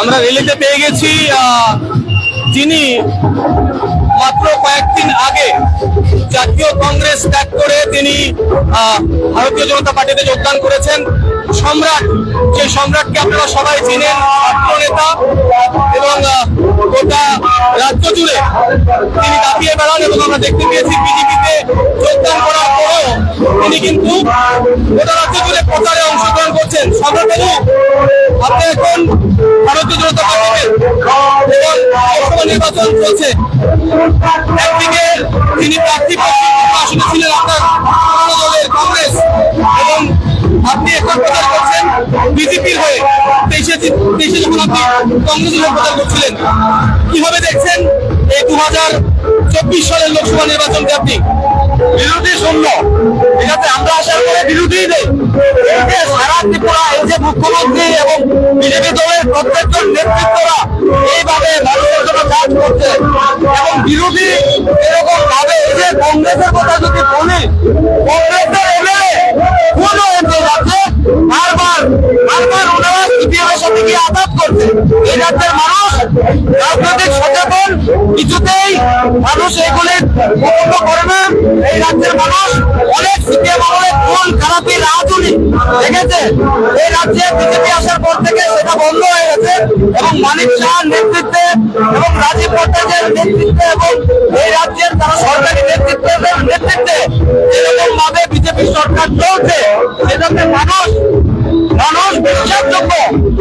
আমরা রেলিতে পেয়ে গেছি যিনি মাত্র কয়েকদিন আগে জাতীয় কংগ্রেস ত্যাগ করে তিনি ভারতীয় জনতা পার্টিতে যোগদান করেছেন। সম্রাট, যে সম্রাটকে আপনারা সবাই চিনেন নেতা, এবং গোটা রাজ্য জুড়ে তিনি দাপিয়ে বেড়ান এবং আমরা দেখতে পেয়েছি বিজেপিতে যোগদান করার পরেও তিনি কিন্তু গোটা রাজ্য জুড়ে প্রচারে অংশগ্রহণ কীভাবে দেখছেন এই দু হাজার চব্বিশ সালের লোকসভা নির্বাচনকে আপনি? বিরোধী শূন্য। এটাতে আমরা আশা করে বিরোধী নেই। এই যে সারা ত্রিপুরা এই যে মুখ্যমন্ত্রী এবং বিজেপি দলের প্রত্যেকজন নেতৃত্বরা বিরোধী এরকম ভাবে এই যে কংগ্রেসের কথা যদি বলি, কংগ্রেসের এমএলএ কোন যাচ্ছে বারবার বারবার ওনারা আঘাত করছে? এই রাজ্যের মানুষ রাজনৈতিক সচেতন, কিছুতেই মানুষ এগুলি পছন্দ করে না। এই রাজ্যের মানুষ অনেক সিপিএম আমলের কোন খারাপি রাজুনি দেখেছে। এই রাজ্যে বিজেপি আসার পর থেকে সেটা বন্ধ হয়ে গেছে এবং মানিক শাহর নেতৃত্বে এবং রাজীব ভট্টাচার্যের নেতৃত্বে এবং এই রাজ্যের তারা সরকারি নেতৃত্বের নেতৃত্বে যেরকম ভাবে বিজেপি সরকার চলছে সেটাতে মানুষ মানুষ বিশ্বাসযোগ্য,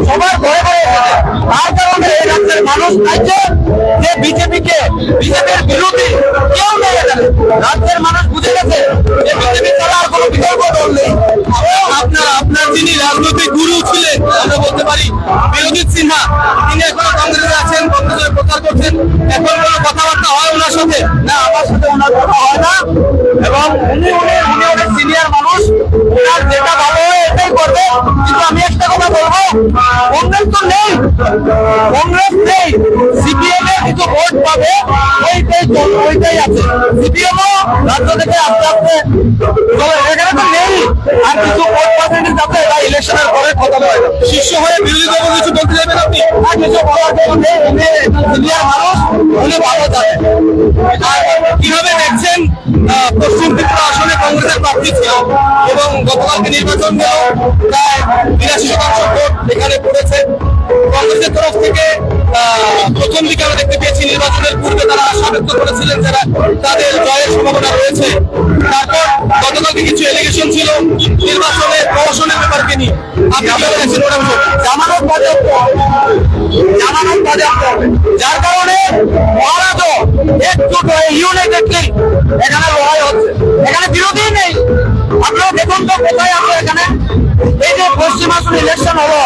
সবার ঘরে এসেছে। তার কারণে এই রাজ্যের মানুষ চাইছে যে বিজেপিকে, বিজেপির বিরোধী কেউ নেই রাজ্যের মানুষ বুঝে গেছে যে বিজেপি ছাড়া আর কোনো বিকল্প দল নেই। আপনার আপনার যিনি রাজনৈতিক গুরু ছিলেন, আমরা বলতে পারি বিরোধী সিনহা করছেন এখন ওনার কথাবার্তা হয় ওনার সাথে। না, আমার সাথে ওনার কথা হয় না। এবং উনি উনি উনি অনেক সিনিয়র মানুষ। ওনার যেটা ভালো হয় এটাই করবে। কিন্তু আমি একটা কথা বলব, কংগ্রেস তো নেই। কংগ্রেস নেই সিপিএম এর কিছু ভোট পাবে ওইটাই ওইটাই আছে। সিপিএম ও রাজ্য থেকে আস্তে আস্তে এখানে তো নেই। আর কিছু ভোট পার্সেন্টেজ আছে এটা ইলেকশনের পরে খতম হয়ে শীর্ষ হয়ে বিরোধী দল কিছু বলতে যাবেন আপনি? আর কিছু বলার জন্য নেই। উনি সিনিয়র মানুষ উনি ভালো জানেন কীভাবে দেখছেন পশ্চিম ত্রিপুরা আসনে কংগ্রেসের প্রার্থী ছিল এবং গতকালকে নির্বাচন গেল প্রায় বিরাশি শতাংশ ভোট এখানে পড়েছে। কংগ্রেসের তরফ থেকে প্রথম দিকে নির্বাচনের পূর্বে তারা আশা করেছিলেন যারা তাদের জয়ের সম্ভাবনা রয়েছে। তারপর গতকালকে কিছু এলিগেশন ছিল নির্বাচনে প্রশাসনের ব্যাপারকে নিয়ে? জামানত জামানত যার কারণে এখানে লড়াই হচ্ছে। এখানে বিরোধী নেই। আপনারা দেখুন তো কোথায় আছে এখানে এই যে পশ্চিম আসন ইলেকশন হলো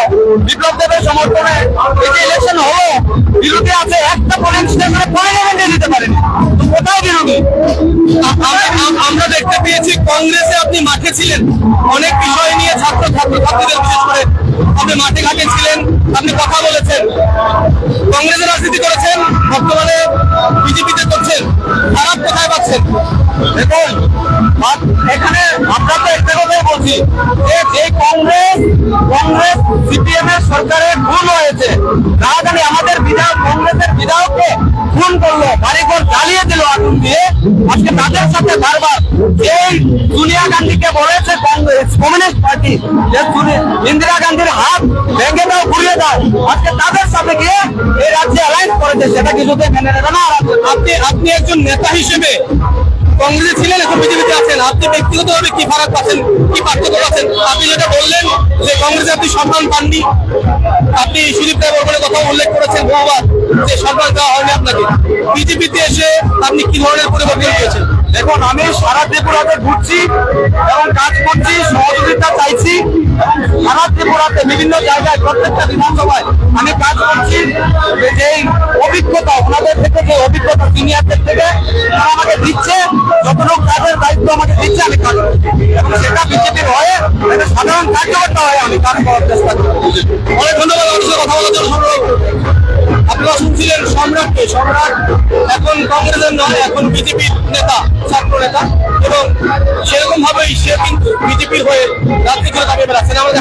বিপ্লব দেবের সমর্থনে এই যে ইলেকশন হলো বিরোধী আছে একটা পোলিং স্টেশনে পার্লামেন্টে দিতে পারেনি। তো কোথায় বিরোধী? আমরা- দেখতে পেয়েছি কংগ্রেসে আপনি মাঠে ছিলেন। অনেক বিষয় নিয়ে ছাত্র ছাত্র ছাত্রীদের বিশেষ করে আপনি মাঠে ঘাটে ছিলেন আপনি কথা বলেছেন। কংগ্রেসের রাজনীতি করেছেন বর্তমানে বিজেপিতে করছেন। খারাপ কোথায় পাচ্ছেন? দেখুন এখানে আমরা তো একটা কথাই বলছি কংগ্রেস সিপিএম এর সরকারের ভুল হয়েছে। রাজধানী আমাদের বিধায়ক, কংগ্রেসের বিধায়ককে খুন করল, বাড়িঘর জ্বালিয়ে দিল আগুন দিয়ে। আজকে তাদের সাথে বারবার যেই সোনিয়া গান্ধীকে বলেছে কংগ্রেস, কমিউনিস্ট পার্টি, যে ইন্দিরা গান্ধীর হাত ভেঙে দাও ঘুরিয়ে দাও। আজকে তাদের সাথে গিয়ে এই রাজ্যে অ্যালায়েন্স করেছে, সেটা কিছুতে মেনে নেবে না। আপনি আপনি একজন নেতা হিসেবে কংগ্রেসে ছিলেন, এখন বিজেপিতে আছেন। আপনি ব্যক্তিগতভাবে কি ফারাক পাচ্ছেন কি পার্থক্য পাচ্ছেন আপনি যেটা বললেন যে কংগ্রেসে আপনি সম্মান পাননি, আপনি সুদীপ রায় বর্মনের কথা উল্লেখ করেছেন বহুবার, যে সম্মান দেওয়া হয়নি আপনাকে। বিজেপিতে এসে আপনি কি ধরনের পরিবর্তন পেয়েছেন দেখুন, আমি সারা ত্রিপুরাতে ঘুরছি এবং কাজ করছি, সহযোগিতা চাইছি। সারা ত্রিপুরাতে, বিভিন্ন জায়গায়, প্রত্যেকটা বিধানসভায় আমি কাজ করছি। যে অভিজ্ঞতা, ওনাদের থেকে যে অভিজ্ঞতা সিনিয়রদের থেকে, তারা আমাকে দিচ্ছে। যতটুকু কাজের দায়িত্ব আমাকে দিচ্ছে, আমি কাজ এবং সেটা বিজেপির হয়ে সাধারণ কার্যকর্তা হয়ে আমি কাজ করার চেষ্টা করছি। অনেক ধন্যবাদ কথা বলার জন্য। আপনারা শুনছিলেন সম্রাটকে। সম্রাট এখন কংগ্রেসের নয় এখন বিজেপির নেতা। ছাত্র নেতা এবং সেরকম ভাবেই সে কিন্তু বিজেপির হয়ে রাজনীতি করে দাঁড়িয়ে বেড়াচ্ছেন আমাদের